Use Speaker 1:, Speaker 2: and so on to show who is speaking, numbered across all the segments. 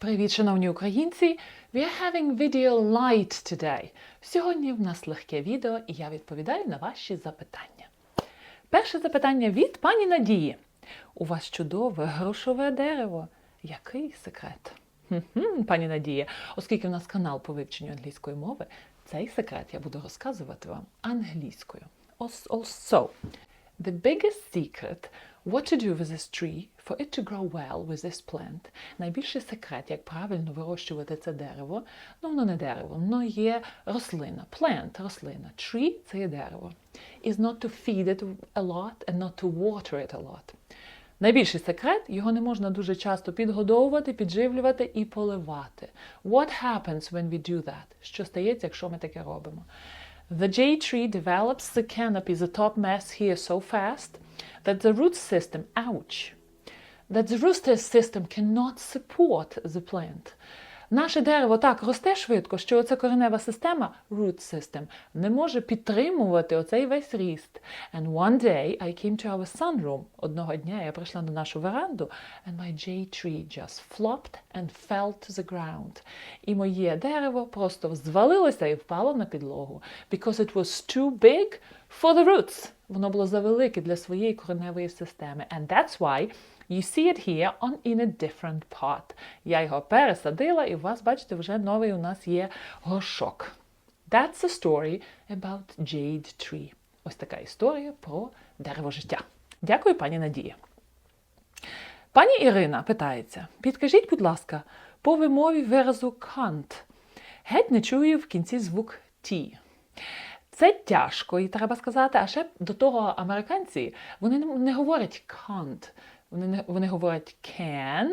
Speaker 1: Привіт, шановні українці! We are having video light today. Сьогодні в нас легке відео, і я відповідаю на ваші запитання. Перше запитання від пані Надії. У вас чудове грошове дерево. Який секрет? Пані Надія, оскільки в нас канал по вивченню англійської мови, цей секрет я буду розказувати вам англійською. Also, the biggest secret what to do with this tree for it to grow well with this plant. Найбільший секрет, як правильно вирощувати це дерево. Ну, воно не дерево, воно є рослина. Plant – рослина. Tree – це є дерево. Is not to feed it a lot and not to water it a lot. Найбільший секрет його не можна дуже часто підгодовувати, підживлювати і поливати. What happens when we do that? Що стається, якщо ми таке робимо? The jade tree develops the canopy, the top mass here so fast that the root system, ouch, that the root system cannot support the plant. Наше дерево так росте швидко, що оця коренева система, root system, не може підтримувати оцей весь ріст. And one day I came to our sunroom. Одного дня я прийшла на нашу веранду, and my jade tree just flopped and fell to the ground. І моє дерево просто звалилося і впало на підлогу. Because it was too big for the roots. Воно було завелике для своєї кореневої системи. And that's why You see it here on in a different pot. Я його пересадила, і у вас, бачите, вже новий у нас є горшок. That's a story about jade tree. Ось така історія про дерево життя. Дякую, пані Надія. Пані Ірина питається: підкажіть, будь ласка, по вимові виразу can't. Геть не чую в кінці звук T. Це тяжко, і треба сказати. А ще до того американці вони не, говорять can't, вони, вони говорять can,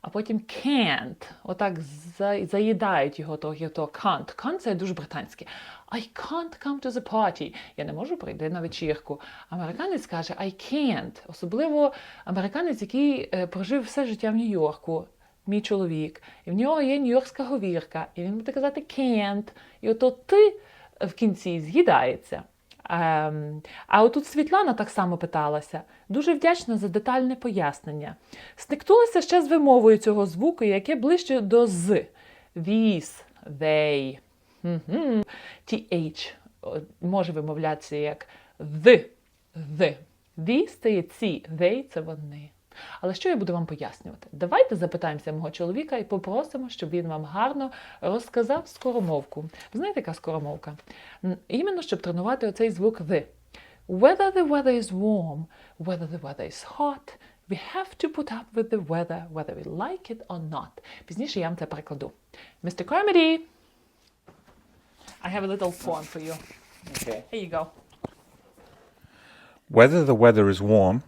Speaker 1: а потім can't. Отак за, заїдають його то can't. Can't – це дуже британське. I can't come to the party. Я не можу прийти на вечірку. Американець каже I can't. Особливо американець, який е, прожив все життя в Нью-Йорку. Мій чоловік, і в нього є нью-йоркська говірка, і він буде казати can't. І ото ти в кінці з'їдається. Ем, а отут Світлана так само питалася. Дуже вдячна за детальне пояснення. Стикнулася ще з вимовою цього звуку, яке ближче до з. Віс they. TH може вимовлятися як the, the. These – це ці, they – це вони. Але що я буду вам пояснювати? Давайте запитаємося мого чоловіка і попросимо, щоб він вам гарно розказав скоромовку. Ви знаєте, яка скоромовка? Іменно, щоб тренувати оцей звук the. Whether the weather is warm, whether the weather is hot, we have to put up with the weather, whether we like it or not. Пізніше я вам це перекладу. Mr. Carmody, I have a little poem for you.
Speaker 2: Okay.
Speaker 1: Here you go.
Speaker 2: Whether the weather is warm,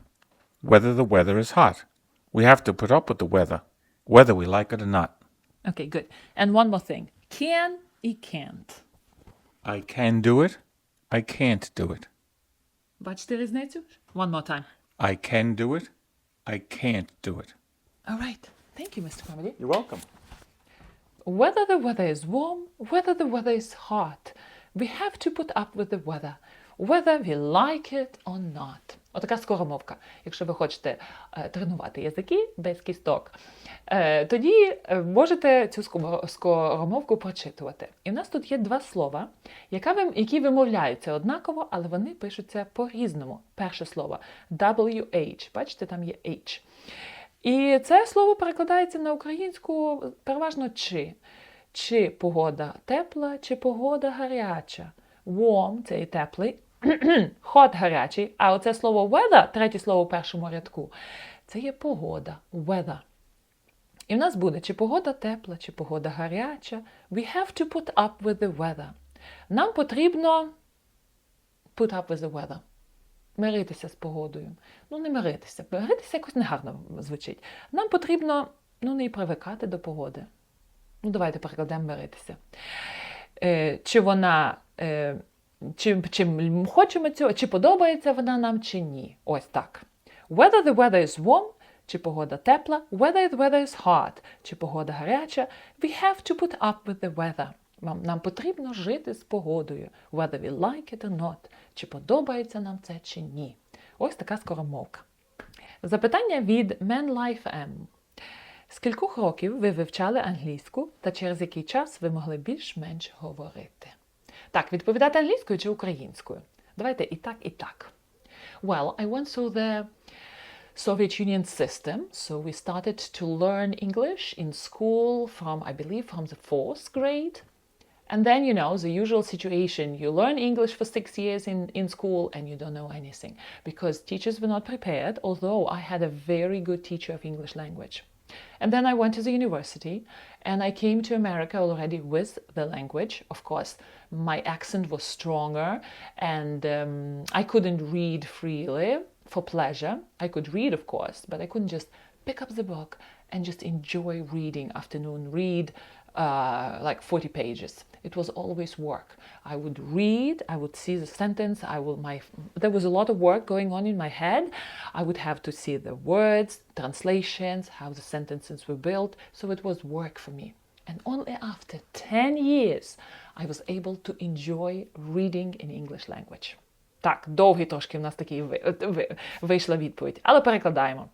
Speaker 2: whether the weather is hot, we have to put up with the weather, whether we like it or not.
Speaker 1: Okay, good. And one more thing. Can і can't.
Speaker 2: I can do it, I can't do it.
Speaker 1: Бачите різницю? One more time.
Speaker 2: I can do it, I can't do it.
Speaker 1: All right. Thank you, Mr. Comedy.
Speaker 2: You're welcome.
Speaker 1: Whether the weather is warm, whether the weather is hot, we have to put up with the weather, whether we like it or not. Отака скоромовка. Якщо ви хочете е, тренувати язики без кісток, е, тоді е, можете цю скоромовку прочитувати. І в нас тут є два слова, які вимовляються однаково, але вони пишуться по-різному. Перше слово WH. Бачите, там є H. І це слово перекладається на українську переважно чи. Чи погода тепла, чи погода гаряча. Warm – це і теплий, hot – гарячий. А оце слово weather, третє слово в першому рядку, це є погода, weather. І в нас буде чи погода тепла, чи погода гаряча. We have to put up with the weather. Нам потрібно put up with the weather. Миритися з погодою. Ну, не миритися. Миритися якось негарно звучить. Нам потрібно ну, не привикати до погоди. Ну, давайте перекладемо миритися. Е, чи вона. Е, чи, чи хочемо цього, чи подобається вона нам, чи ні. Ось так. Whether the weather is warm, чи погода тепла, whether the weather is hot, чи погода гаряча, we have to put up with the weather. Нам, нам потрібно жити з погодою, whether we like it or not, чи подобається нам це, чи ні. Ось така скоромовка. Запитання від Man Life M. З років ви вивчали англійську та через який час ви могли більш-менш говорити? Так, відповідати англійською чи українською? Давайте і так, і так. Well, I went through the Soviet Union system, so we started to learn English in school from, I believe, from the fourth grade. And then, you know, the usual situation you learn English for six years in, in school and you don't know anything because teachers were not prepared, although I had a very good teacher of English language. And then I went to the university and I came to America already with the language. Of course, my accent was stronger and um, I couldn't read freely for pleasure. I could read, of course, but I couldn't just pick up the book and just enjoy reading afternoon, read uh, like 40 pages. It was always work. I would read, I would see the sentence, I will my there was a lot of work going on in my head. I would have to see the words, translations, how the sentences were built, so it was work for me. And only after 10 years I was able to enjoy reading in English language. Так, довгий трошки в нас такий ви- ви- вийшла відповідь, але перекладаємо.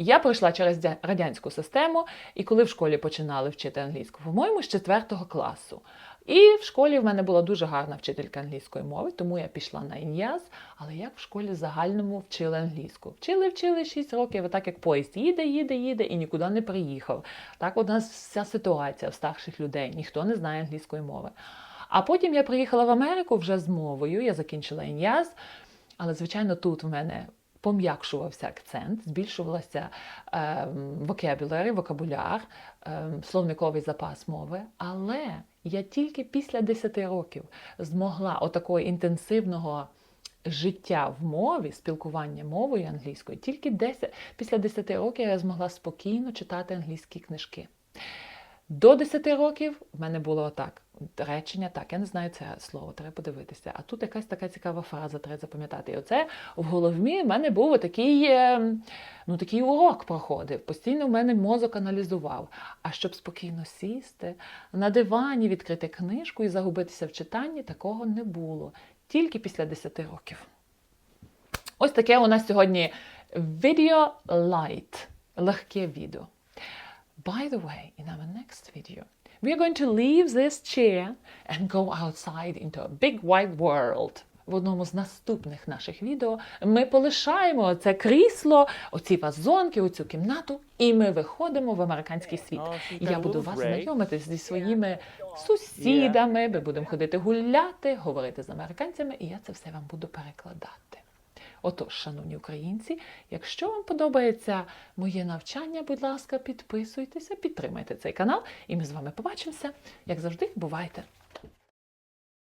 Speaker 1: Я пройшла через радянську систему, і коли в школі починали вчити англійську, по-моєму, з 4 класу. І в школі в мене була дуже гарна вчителька англійської мови, тому я пішла на ін'яз. Але як в школі загальному вчили англійську? Вчили, вчили 6 років, так як поїзд їде, їде, їде і нікуди не приїхав. Так у нас вся ситуація в старших людей, ніхто не знає англійської мови. А потім я приїхала в Америку вже з мовою, я закінчила ін'яз, але, звичайно, тут в мене пом'якшувався акцент, збільшувалася ем, vocabulary, вокабуляр, ем, словниковий запас мови. Але я тільки після 10 років змогла отакого інтенсивного життя в мові, спілкування мовою англійською, тільки 10, після 10 років я змогла спокійно читати англійські книжки. До 10 років в мене було отак. Речення, так, я не знаю це слово, треба подивитися. А тут якась така цікава фраза, треба запам'ятати. І оце в голові в мене був такий, е, ну, такий урок проходив. Постійно в мене мозок аналізував. А щоб спокійно сісти, на дивані відкрити книжку і загубитися в читанні, такого не було. Тільки після 10 років. Ось таке у нас сьогодні Video Light, легке відео. By the way, in our next video, we are going to leave this chair and go outside into a big wide world. В одному з наступних наших відео ми полишаємо це крісло, оці вазонки, оцю кімнату, і ми виходимо в американський світ.
Speaker 3: Oh,
Speaker 1: І я буду вас знайомити зі своїми сусідами. Ми будемо ходити гуляти, говорити з американцями, і я це все вам буду перекладати. Отож, шановні українці, якщо вам подобається моє навчання, будь ласка, підписуйтеся, підтримайте цей канал, і ми з вами побачимося. Як завжди, бувайте!